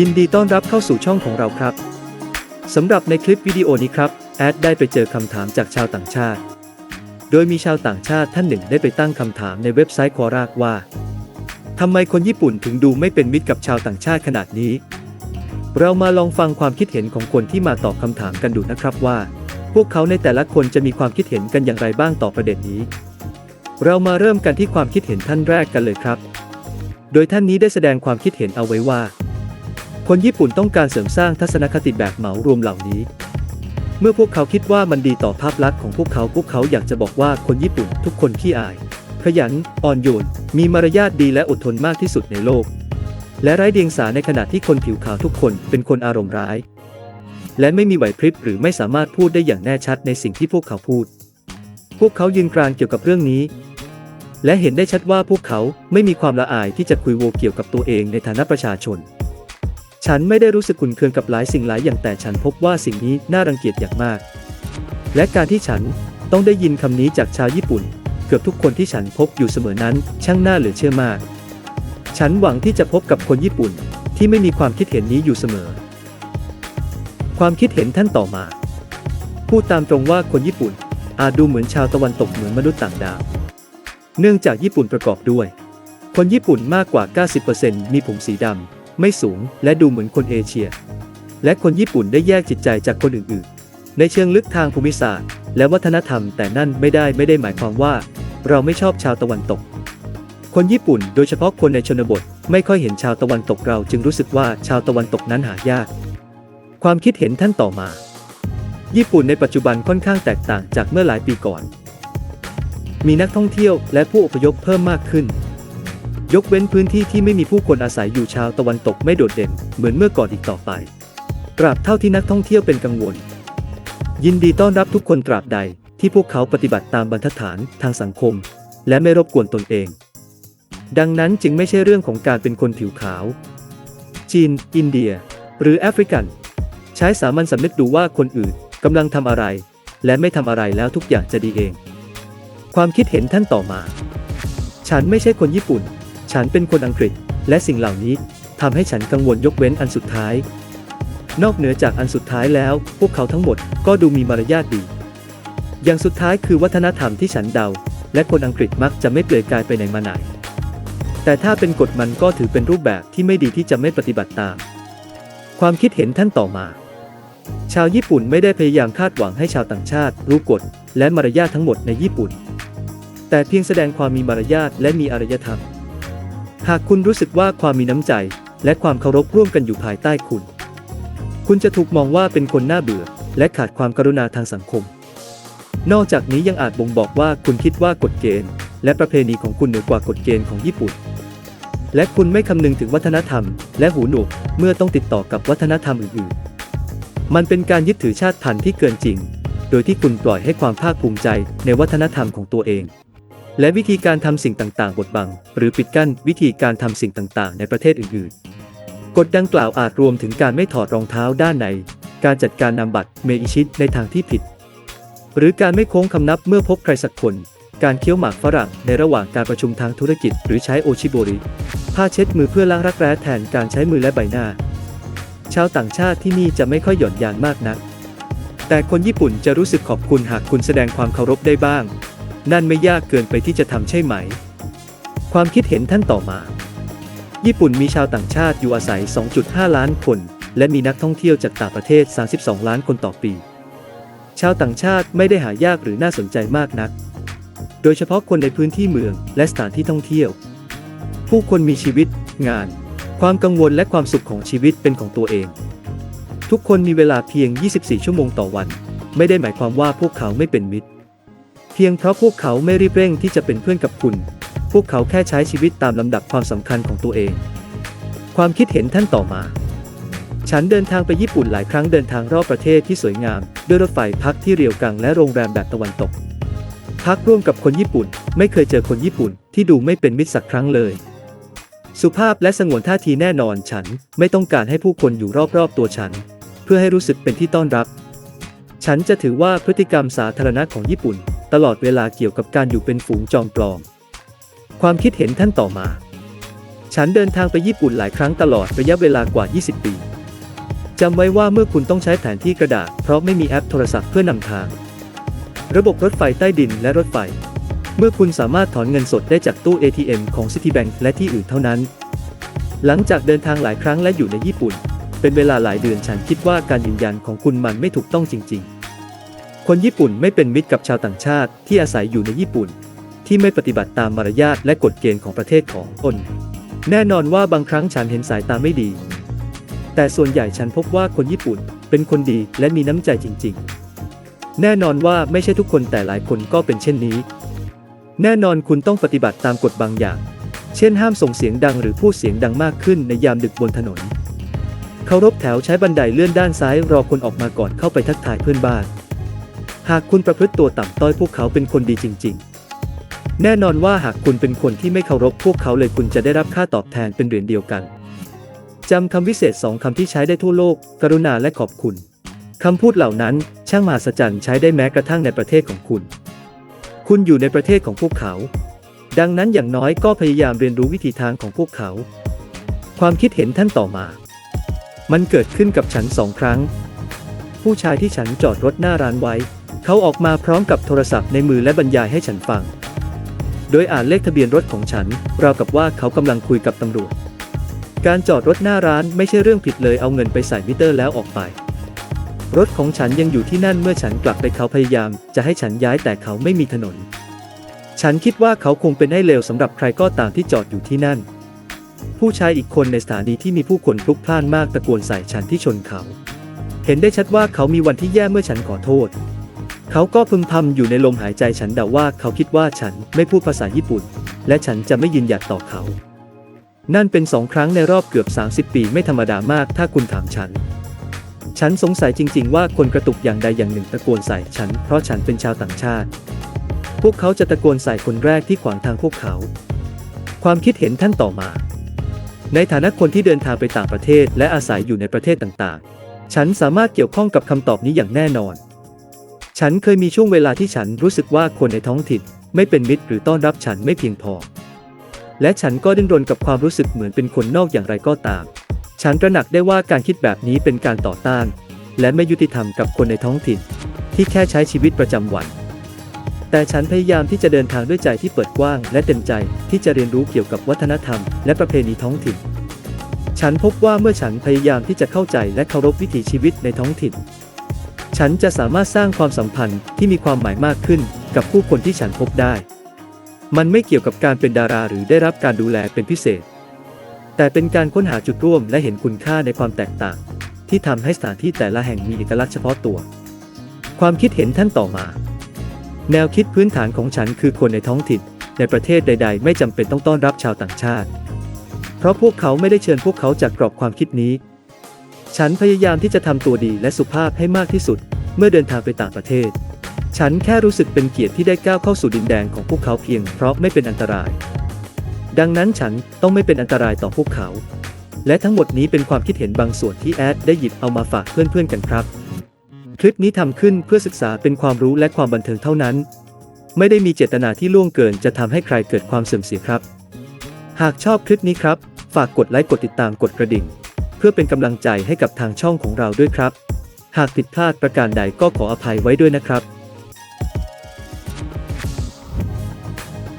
ยินดีต้อนรับเข้าสู่ช่องของเราครับสำหรับในคลิปวิดีโอนี้ครับ แอดได้ไปเจอคำถามจากชาวต่างชาติ โดยมีชาวต่างชาติท่านหนึ่งได้ไปตั้งคำถามในเว็บไซต์คอรากว่าทำไมคนญี่ปุ่นถึงดูไม่เป็นมิตรกับชาวต่างชาติขนาดนี้ เรามาลองฟังความคิดเห็นของคนที่มาตอบคำถามกันดูนะครับว่า พวกเขาในแต่ละคนจะมีความคิดเห็นกันอย่างไรบ้างต่อประเด็นนี้ เรามาเริ่มกันที่ความคิดเห็นท่านแรกกันเลยครับ โดยท่านนี้ได้แสดงความคิดเห็นเอาไว้ว่า คนญี่ปุ่นต้องการเสริมสร้างทัศนคติแบบเหมารวมเหล่านี้ เมื่อพวกเขาคิดว่ามันดีต่อภาพลักษณ์ของพวกเขาพวกเขาอยากจะบอกว่าคนญี่ปุ่นทุกคนขี้อาย ขยัน อ่อนโยน มีมารยาทดีและอดทนมากที่สุดในโลก และไร้เดียงสาในขณะที่คนผิวขาวทุกคนเป็นคนอารมณ์ร้าย และไม่มีไหวพริบหรือไม่สามารถพูดได้อย่างแน่ชัดในสิ่งที่พวกเขาพูด พวกเขายืนกรานเกี่ยวกับเรื่องนี้และเห็นได้ชัดว่าพวกเขาไม่มีความละอายที่จะคุยโวเกี่ยวกับตัวเองในฐานะประชาชน ฉันไม่ได้รู้สึกขุนเคืองกับหลายสิ่งหลายอย่างแต่ฉันพบว่าสิ่งนี้น่ารังเกียจอย่างมาก และการที่ฉันต้องได้ยินคำนี้จากชาวญี่ปุ่น เกือบทุกคนที่ฉันพบอยู่เสมอนั้น ช่างน่าเหลือเชื่อมาก ฉันหวังที่จะพบกับคนญี่ปุ่นที่ไม่มีความคิดเห็นนี้อยู่เสมอ ความคิดเห็นท่านต่อมา พูดตามตรงว่าคนญี่ปุ่น อาจดูเหมือนชาวตะวันตกเหมือนมนุษย์ต่างดาว เนื่องจากญี่ปุ่นประกอบด้วย คนญี่ปุ่นมากกว่า 90%มีผมสีดำ ไม่สูง และดูเหมือนคนเอเชีย และคนญี่ปุ่นได้แยกจิตใจจากคนอื่นๆ ในเชิงลึกทางภูมิศาสตร์ และวัฒนธรรม แต่นั่นไม่ได้ไม่ได้หมายความว่า เราไม่ชอบชาวตะวันตก คนญี่ปุ่นโดยเฉพาะคนในชนบท ไม่ค่อยเห็นชาวตะวันตกเราจึงรู้สึกว่าชาวตะวันตกนั้นหายาก ความคิดเห็นท่านต่อมา ญี่ปุ่นในปัจจุบันค่อนข้างแตกต่างจากเมื่อหลายปีก่อน มีนักท่องเที่ยวและผู้อพยพเพิ่มมากขึ้น ยกเว้นพื้นที่ที่ไม่มีผู้คนอาศัยอยู่ชาวตะวันตกไม่โดดเด่น เหมือนเมื่อก่อนอีกต่อไป ตราบเท่าที่นักท่องเที่ยวเป็นกังวล ยินดีต้อนรับทุกคนตราบใดที่พวกเขาปฏิบัติตามบรรทัดฐานทางสังคม และไม่รบกวนตนเอง ดังนั้นจึงไม่ใช่เรื่องของการเป็นคนผิวขาว จีน อินเดีย หรือแอฟริกัน ใช้สามัญสำนึกดูว่าคนอื่นกำลังทำอะไร และไม่ทำอะไรแล้วทุกอย่างจะดีเอง ความคิดเห็นท่านต่อมา ฉันไม่ใช่คนญี่ปุ่น ฉันเป็นคนอังกฤษ และสิ่งเหล่านี้ทำให้ฉันกังวลยกเว้นอันสุดท้าย นอกเหนือจากอันสุดท้ายแล้ว พวกเขาทั้งหมดก็ดูมีมารยาทดี อย่างสุดท้ายคือวัฒนธรรมที่ฉันเดา และคนอังกฤษมักจะไม่เปลือยกายไปไหนมาไหน แต่ถ้าเป็นกฎมันก็ถือเป็นรูปแบบที่ไม่ดีที่จะไม่ปฏิบัติตาม ความคิดเห็นท่านต่อมา ชาวญี่ปุ่นไม่ได้พยายามคาดหวังให้ชาวต่างชาติ รู้กฎและมารยาททั้งหมดในญี่ปุ่น แต่เพียงแสดงความมีมารยาทและมีอารยธรรม หากคุณรู้สึกว่าความมีน้ำใจ และความเคารพร่วมกันอยู่ภายใต้คุณ คุณจะถูกมองว่าเป็นคนน่าเบื่อ และขาดความกรุณาทางสังคม นอกจากนี้ยังอาจบ่งบอกว่าคุณคิดว่ากฎเกณฑ์ และประเพณีของคุณเหนือกว่ากฎเกณฑ์ของญี่ปุ่น และคุณไม่คำนึงถึงวัฒนธรรม และหูหนวกเมื่อต้องติดต่อกับวัฒนธรรมอื่นๆ มันเป็นการยึดถือชาติพันธุ์ที่เกินจริง โดยที่คุณปล่อยให้ความภาคภูมิใจในวัฒนธรรมของตัวเอง และวิธีการทำสิ่งต่างๆ บดบัง หรือปิดกั้นวิธีการทำสิ่งต่างๆ ในประเทศอื่นๆ กฎดังกล่าวอาจรวมถึงการไม่ถอดรองเท้าด้านใน การจัดการนำบัตรเมอิชิตในทางที่ผิด หรือการไม่โค้งคำนับเมื่อพบใครสักคน การเคี้ยวหมากฝรั่งในระหว่างการประชุมทางธุรกิจ หรือใช้โอชิโบริ ผ้าเช็ดมือเพื่อล้างรักแร้แทนการใช้มือและใบหน้า ชาวต่างชาติที่นี่จะไม่ค่อยหย่อนยานมากนัก แต่คนญี่ปุ่นจะรู้สึกขอบคุณหากคุณแสดงความเคารพได้บ้าง นั่นไม่ยากเกินไปที่จะทำใช่ไหม ความคิดเห็นท่านต่อมา ญี่ปุ่นมีชาวต่างชาติอยู่อาศัย 2.5 ล้านคน และมีนักท่องเที่ยวจากต่างประเทศ 32 ล้านคนต่อปี ชาวต่างชาติไม่ได้หายากหรือน่าสนใจมากนัก โดยเฉพาะคนในพื้นที่เมืองและสถานที่ท่องเที่ยว ผู้คนมีชีวิต งาน ความกังวลและความสุขของชีวิตเป็นของตัวเอง ทุกคนมีเวลาเพียง 24 ชั่วโมงต่อวัน ไม่ได้หมายความว่าพวกเขาไม่เป็นมิตร เพียงเพราะพวกเขาไม่รีบเร่งที่จะเป็นเพื่อนกับคุณ พวกเขาแค่ใช้ชีวิตตามลำดับความสำคัญของตัวเอง ความคิดเห็นท่านต่อมา ฉันเดินทางไปญี่ปุ่นหลายครั้งเดินทางรอบประเทศที่สวยงาม ด้วยรถไฟพักที่เรียวกังและโรงแรมแบบตะวันตก พักร่วมกับคนญี่ปุ่น ไม่เคยเจอคนญี่ปุ่นที่ดูไม่เป็นมิตรสักครั้งเลย สุภาพและสงวนท่าทีแน่นอนฉันไม่ต้องการให้ผู้คนอยู่รอบๆตัวฉัน เพื่อให้รู้สึกเป็นที่ต้อนรับ ฉันจะถือว่าพฤติกรรมสาธารณะของญี่ปุ่น ตลอดเวลาเกี่ยวกับการอยู่เป็นฝูงจอมปลอม ความคิดเห็นท่านต่อมา ฉันเดินทางไปญี่ปุ่นหลายครั้งตลอดระยะเวลากว่า 20 ปีจำไว้ว่าเมื่อคุณต้องใช้แผนที่กระดาษ เพราะไม่มีแอปโทรศัพท์เพื่อนำทาง ระบบรถไฟใต้ดินและรถไฟ เมื่อคุณสามารถถอนเงินสดได้จากตู้ ATM ของ Citibank และที่อื่นเท่านั้น หลังจากเดินทางหลายครั้งและอยู่ในญี่ปุ่น เป็นเวลาหลายเดือนฉันคิดว่าการยืนยันของคุณมันไม่ถูกต้องจริง ๆ คนญี่ปุ่นไม่เป็นมิตรกับชาวต่างชาติที่อาศัยอยู่ในญี่ปุ่น ที่ไม่ปฏิบัติตามมารยาทและกฎเกณฑ์ของประเทศของตนแน่นอนว่าบางครั้งฉันเห็นสายตาไม่ดี แต่ส่วนใหญ่ฉันพบว่าคนญี่ปุ่นเป็นคนดีและมีน้ำใจจริง ๆ แน่นอนว่าไม่ใช่ทุกคนแต่หลายคนก็เป็นเช่นนี้ แน่นอนคุณต้องปฏิบัติตามกฎบางอย่าง เช่นห้ามส่งเสียงดังหรือพูดเสียงดังมากขึ้นในยามดึกบนถนนเคารพแถวใช้บันไดเลื่อนด้านซ้ายรอคนออกมาก่อนเข้าไปทักทายเพื่อนบ้าน หากคุณประพฤติตัวต่ำต้อยพวกเขาเป็นคนดีจริง ๆ แน่นอนว่าหากคุณเป็นคนที่ไม่เคารพพวกเขาเลยคุณจะได้รับค่าตอบแทนเป็นเหรียญเดียวกัน จำคำวิเศษสองคำที่ใช้ได้ทั่วโลก กรุณาและขอบคุณ คำพูดเหล่านั้นช่างมหัศจรรย์ใช้ได้แม้กระทั่งในประเทศของคุณ คุณอยู่ในประเทศของพวกเขา ดังนั้นอย่างน้อยก็พยายามเรียนรู้วิธีทางของพวกเขา ความคิดเห็นท่านต่อมา มันเกิดขึ้นกับฉันสองครั้ง ผู้ชายที่ฉันจอดรถหน้าร้านไว้ เขาออกมาพร้อมกับโทรศัพท์ในมือและบรรยายให้ฉันฟัง โดยอ่านเลขทะเบียนรถของฉัน ราวกับว่าเขากำลังคุยกับตำรวจ การจอดรถหน้าร้านไม่ใช่เรื่องผิดเลยเอาเงินไปใส่มิเตอร์แล้วออกไป รถของฉันยังอยู่ที่นั่นเมื่อฉันกลับไปเขาพยายาม จะให้ฉันย้ายแต่เขาไม่มีถนน ฉันคิดว่าเขาคงเป็นให้เลวสำหรับใครก็ตามที่จอดอยู่ที่นั่น ผู้ชายอีกคนในสถานีที่มีผู้คนพลุกพล่านมากตะโกนใส่ฉันที่ชนเขา เห็นได้ชัดว่าเขามีวันที่แย่เมื่อฉันขอโทษ เขาก็พึมพำอยู่ในลมหายใจฉันเดาว่าเขาคิดว่าฉันไม่พูดภาษาญี่ปุ่น และฉันจะไม่ยืนหยัดต่อเขา นั่นเป็นสองครั้งในรอบเกือบ 30 ปีไม่ธรรมดามากถ้าคุณถามฉัน ฉันสงสัยจริง ๆ ว่าคนกระตุกอย่างใดอย่างหนึ่งตะโกนใส่ฉัน เพราะฉันเป็นชาวต่างชาติ พวกเขาจะตะโกนใส่คนแรกที่ขวางทางพวกเขา ความคิดเห็นท่านต่อมา ในฐานะคนที่เดินทางไปต่างประเทศ และอาศัยอยู่ในประเทศต่างๆ ฉันสามารถเกี่ยวข้องกับคำตอบนี้อย่างแน่นอน ฉันเคยมีช่วงเวลาที่ฉันรู้สึกว่าคนในท้องถิ่นไม่เป็นมิตรหรือต้อนรับฉันไม่เพียงพอ และฉันก็ดิ้นรนกับความรู้สึกเหมือนเป็นคนนอกอย่างไรก็ตาม ฉันตระหนักได้ว่าการคิดแบบนี้เป็นการต่อต้าน และไม่ยุติธรรมกับคนในท้องถิ่น ที่แค่ใช้ชีวิตประจำวัน แต่ฉันพยายามที่จะเดินทางด้วยใจที่เปิดกว้าง และเต็มใจที่จะเรียนรู้เกี่ยวกับวัฒนธรรม และประเพณีท้องถิ่น ฉันพบว่าเมื่อฉันพยายามที่จะเข้าใจและเคารพวิถีชีวิตในท้องถิ่น ฉันจะสามารถสร้างความสัมพันธ์ที่มีความหมายมากขึ้นกับผู้คนที่ฉันพบได้ มันไม่เกี่ยวกับการเป็นดาราหรือได้รับการดูแลเป็นพิเศษ แต่เป็นการค้นหาจุดร่วมและเห็นคุณค่าในความแตกต่าง ที่ทำให้สถานที่แต่ละแห่งมีเอกลักษณ์เฉพาะตัว ความคิดเห็นท่านต่อมา แนวคิดพื้นฐานของฉันคือคนในท้องถิ่นในประเทศใด ๆ ไม่จำเป็นต้องต้อนรับชาวต่างชาติ เพราะพวกเขาไม่ได้เชิญพวกเขาจากกรอบความคิดนี้ ฉันพยายามที่จะทำตัวดีและสุภาพให้มากที่สุด เมื่อเดินทางไปต่างประเทศ ฉันแค่รู้สึกเป็นเกียรติที่ได้ก้าวเข้าสู่ดินแดนของพวกเขาเพียงเพราะไม่เป็นอันตราย ดังนั้นฉันต้องไม่เป็นอันตรายต่อพวกเขา และทั้งหมดนี้เป็นความคิดเห็นบางส่วนที่แอดได้หยิบเอามาฝากเพื่อนๆกันครับ คลิปนี้ทำขึ้นเพื่อศึกษาเป็นความรู้และความบันเทิงเท่านั้น ไม่ได้มีเจตนาที่ล่วงเกินจะทำให้ใครเกิดความเสื่อมเสียครับ หากชอบคลิปนี้ครับ ฝากกดไลค์กดติดตามกดกระดิ่ง พื่อเป็นกำลังใจให้กับทางช่องของเราด้วยครับ หากผิดพลาดประการใดก็ขออภัยไว้ด้วยนะครับ